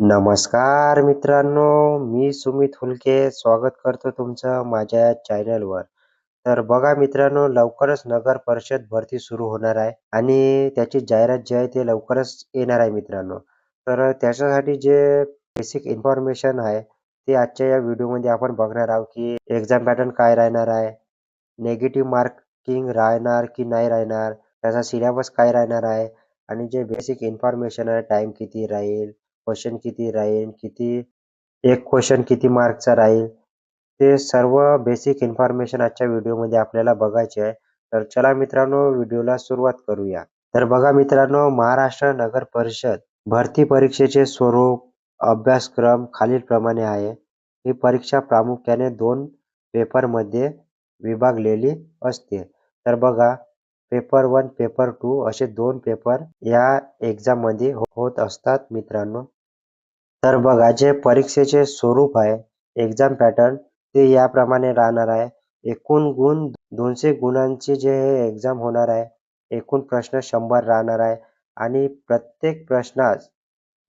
नमस्कार मित्रांनो मी सुमित हुलके स्वागत करतो तुमचं माझ्या चॅनलवर. तर बघा मित्रांनो लवकरच नगर परिषद भरती सुरू होणार आहे आणि त्याची जाहिरात जी आहे ते लवकरच येणार आहे मित्रांनो. तर त्याच्यासाठी जे बेसिक इन्फॉर्मेशन आहे ते आजच्या या व्हिडिओमध्ये आपण बघणार आहोत की एक्झाम पॅटर्न काय राहणार आहे नेगेटिव्ह मार्किंग राहणार की नाही राहणार त्याचा सिलेबस काय राहणार आहे आणि जे बेसिक इन्फॉर्मेशन आहे टाइम किती राहील क्वेश्चन किती राहील किती एक क्वेश्चन किती मार्कचा राहील ते सर्व बेसिक इन्फॉर्मेशन आजच्या व्हिडिओमध्ये आपल्याला बघायचे आहे. तर चला मित्रांनो व्हिडिओला सुरुवात करूया. तर बघा मित्रांनो महाराष्ट्र नगर परिषद भरती परीक्षेचे स्वरूप अभ्यासक्रम खालीलप्रमाणे आहे. ही परीक्षा प्रामुख्याने दोन पेपरमध्ये विभागलेली असते. तर बघा पेपर वन पेपर टू असे दोन पेपर या एक्झाममध्ये हो, होत असतात मित्रांनो. तर बघा जे परीक्षेचे स्वरूप आहे एक्झाम पॅटर्न ते याप्रमाणे राहणार आहे. एकूण गुण दोनशे गुणांचे जे एक्झाम होणार आहे एकूण प्रश्न शंभर राहणार आहे. आणि प्रत्येक प्रश्नास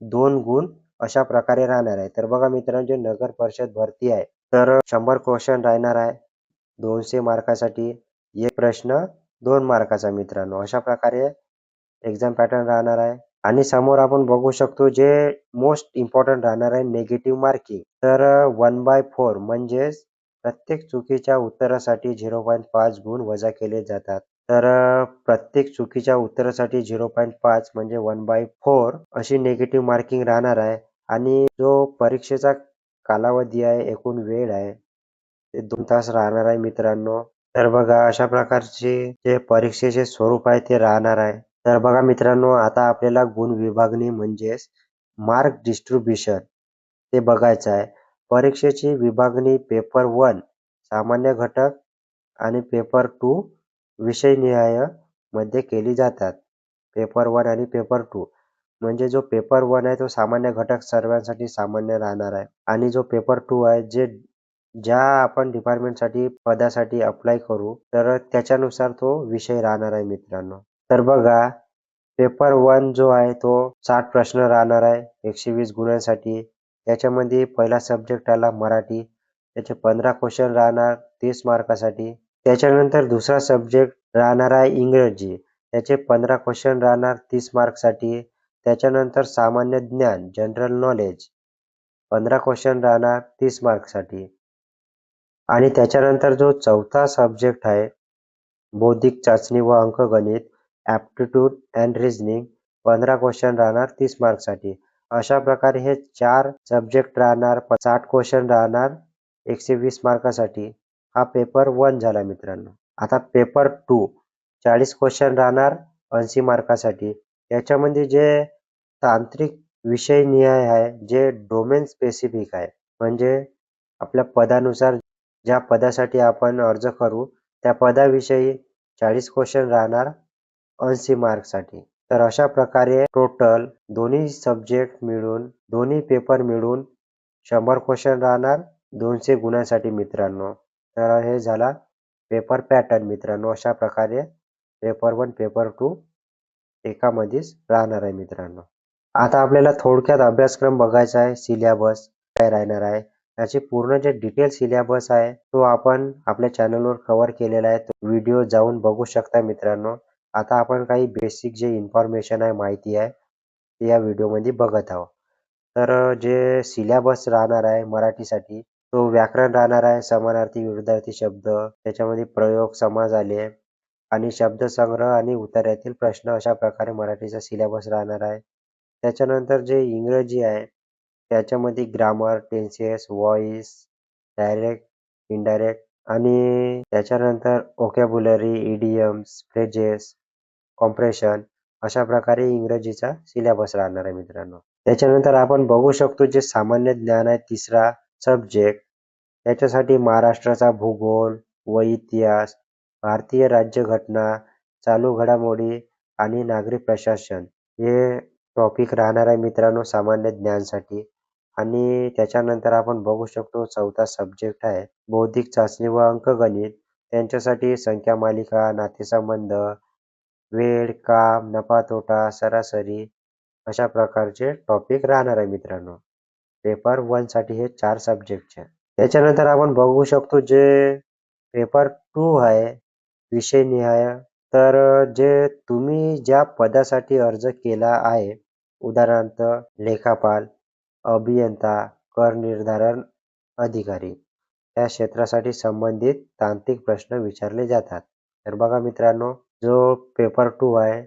दोन गुण अशा प्रकारे राहणार आहे. तर बघा मित्रांनो जे नगर परिषद भरती आहे तर शंभर क्वेश्चन राहणार आहे. दोनशे मार्कासाठी एक प्रश्न दोन मार्काचा मित्रांनो अशा प्रकारे एक्झाम पॅटर्न राहणार आहे. आणि समोर आपण बघू शकतो जे मोस्ट इम्पॉर्टंट राहणार आहे नेगेटिव्ह मार्किंग तर वन बाय फोर म्हणजेच प्रत्येक चुकीच्या उत्तरासाठी झिरो पॉईंट पाच गुण वजा केले जातात. तर प्रत्येक चुकीच्या उत्तरासाठी झिरो पॉईंट पाच म्हणजे वन बाय फोर अशी नेगेटिव्ह मार्किंग राहणार आहे. आणि जो परीक्षेचा कालावधी आहे एकूण वेळ आहे ते दोन तास राहणार आहे मित्रांनो. तर बघा अशा प्रकारचे जे परीक्षेचे स्वरूप आहे ते राहणार आहे. तर बघा मित्रांनो आता आपल्याला गुण विभागणी म्हणजेच मार्क डिस्ट्रीब्युशन ते बघायचं आहे. परीक्षेची विभागणी पेपर वन सामान्य घटक आणि पेपर टू विषयनिहायमध्ये केली जातात. पेपर वन आणि पेपर टू म्हणजे जो पेपर वन आहे तो सामान्य घटक सर्वांसाठी सामान्य राहणार आहे. आणि जो पेपर टू आहे जे ज्या आपण डिपार्टमेंटसाठी पदासाठी अप्लाय करू तर त्याच्यानुसार तो विषय राहणार आहे मित्रांनो. तर बघा पेपर वन जो आहे तो साठ प्रश्न राहणार आहे एकशे वीस गुणांसाठी. त्याच्यामध्ये पहिला सब्जेक्ट आला मराठी. त्याचे पंधरा क्वेश्चन राहणार तीस मार्कासाठी. त्याच्यानंतर दुसरा सब्जेक्ट राहणार आहे इंग्रजी. त्याचे पंधरा क्वेश्चन राहणार तीस मार्कसाठी. त्याच्यानंतर सामान्य ज्ञान जनरल नॉलेज पंधरा क्वेश्चन राहणार तीस मार्कसाठी. आणि त्याच्यानंतर जो चौथा सब्जेक्ट आहे बौद्धिक चाचणी व अंकगणित ॲप्टिट्यूड अँड रिझनिंग पंधरा क्वेश्चन राहणार तीस मार्कसाठी अशा प्रकारे हे चार सब्जेक्ट राहणार साठ क्वेश्चन राहणार एकशे वीस मार्कासाठी हा पेपर वन झाला मित्रांनो. आता पेपर टू चाळीस क्वेश्चन राहणार ऐंशी मार्कासाठी याच्यामध्ये जे तांत्रिक विषय निहाय आहे जे डोमेन स्पेसिफिक आहे म्हणजे आपल्या पदानुसार ज्या पदासाठी आपण अर्ज करू त्या पदाविषयी चाळीस क्वेश्चन राहणार ऐंशी मार्कसाठी तर अशा प्रकारे टोटल दोन्ही सब्जेक्ट मिळून दोन्ही पेपर मिळून शंभर क्वेश्चन राहणार दोनशे गुणांसाठी मित्रांनो. तर हे झाला पेपर पॅटर्न मित्रांनो. अशा प्रकारे पेपर वन पेपर टू एकामध्येच राहणार आहे मित्रांनो. आता आपल्याला थोडक्यात अभ्यासक्रम बघायचा आहे सिलेबस काय राहणार आहे याचे पूर्ण जे डिटेल सिलेबस आहे तो आपण आपल्या चॅनलवर कव्हर केलेला आहे. तो व्हिडिओ जाऊन बघू शकता मित्रांनो. आता आपण काही बेसिक जे इन्फॉर्मेशन आहे माहिती आहे ते या व्हिडिओमध्ये बघत आहोत. तर जे सिलेबस राहणार आहे मराठीसाठी तो व्याकरण राहणार आहे. समानार्थी विरुद्धार्थी शब्द त्याच्यामध्ये प्रयोग समाज आले आणि शब्दसंग्रह आणि उत्तरातील प्रश्न अशा प्रकारे मराठीचा सिलेबस राहणार आहे. त्याच्यानंतर जे इंग्रजी आहे त्याच्यामध्ये grammar tenses voice direct indirect आणि त्याच्यानंतर ओकॅब्युलरी इडियम्स फ्रेजेस कॉम्प्रेशन अशा प्रकारे इंग्रजीचा सिलेबस राहणार आहे मित्रांनो. त्याच्यानंतर आपण बघू शकतो जे सामान्य ज्ञान आहे तिसरा सब्जेक्ट त्याच्यासाठी महाराष्ट्राचा भूगोल व इतिहास भारतीय राज्यघटना चालू घडामोडी आणि नागरी प्रशासन हे टॉपिक राहणार आहे मित्रांनो सामान्य ज्ञानसाठी. आणि त्याच्यानंतर आपण बघू शकतो चौथा सब्जेक्ट आहे. बौद्धिक चाचणी व अंकगणित त्यांच्यासाठी संख्या मालिका नातेसंबंध वेळ काम नफा तोटा सरासरी अशा प्रकारचे टॉपिक राहणार आहे मित्रांनो. पेपर वनसाठी हे चार सब्जेक्टचे त्याच्यानंतर आपण बघू शकतो जे पेपर टू आहे विषय निहाय. तर जे तुम्ही ज्या पदासाठी अर्ज केला आहे उदाहरणार्थ लेखापाल अभियंता कर निर्धारण अधिकारी. त्या क्षेत्रासाठी संबंधित तांत्रिक प्रश्न विचारले जातात. तर बघा मित्रांनो जो पेपर टू आहे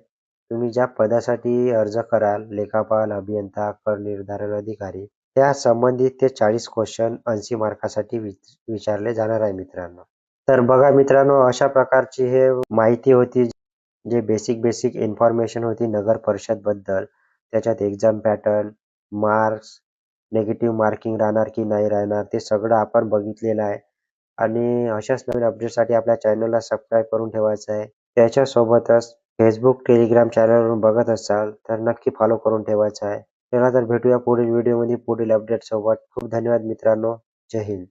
तुम्ही ज्या पदासाठी अर्ज कराल लेखापाल अभियंता कर निर्धारण अधिकारी त्या संबंधित ते चाळीस क्वेश्चन ऐंशी मार्कासाठी विचारले जाणार आहे मित्रांनो. तर बघा मित्रांनो अशा प्रकारची हे माहिती होती जे बेसिक बेसिक इन्फॉर्मेशन होती नगर परिषदबद्दल त्याच्यात exam pattern marks negative marking राहणार की नाही राहणार ते सगळं आपण बघितलेलं आहे. आणि अशाच नवीन अपडेटसाठी आपल्या चॅनलला सबस्क्राईब करून ठेवायचं आहे. त्याच्यासोबतच फेसबुक टेलिग्राम चॅनलवरून बघत असाल तर नक्की फॉलो करून ठेवायचं आहे. चला तर भेटूया पुढील व्हिडिओमध्ये पुढील अपडेट सोबत. खूप धन्यवाद मित्रांनो. जय हिंद.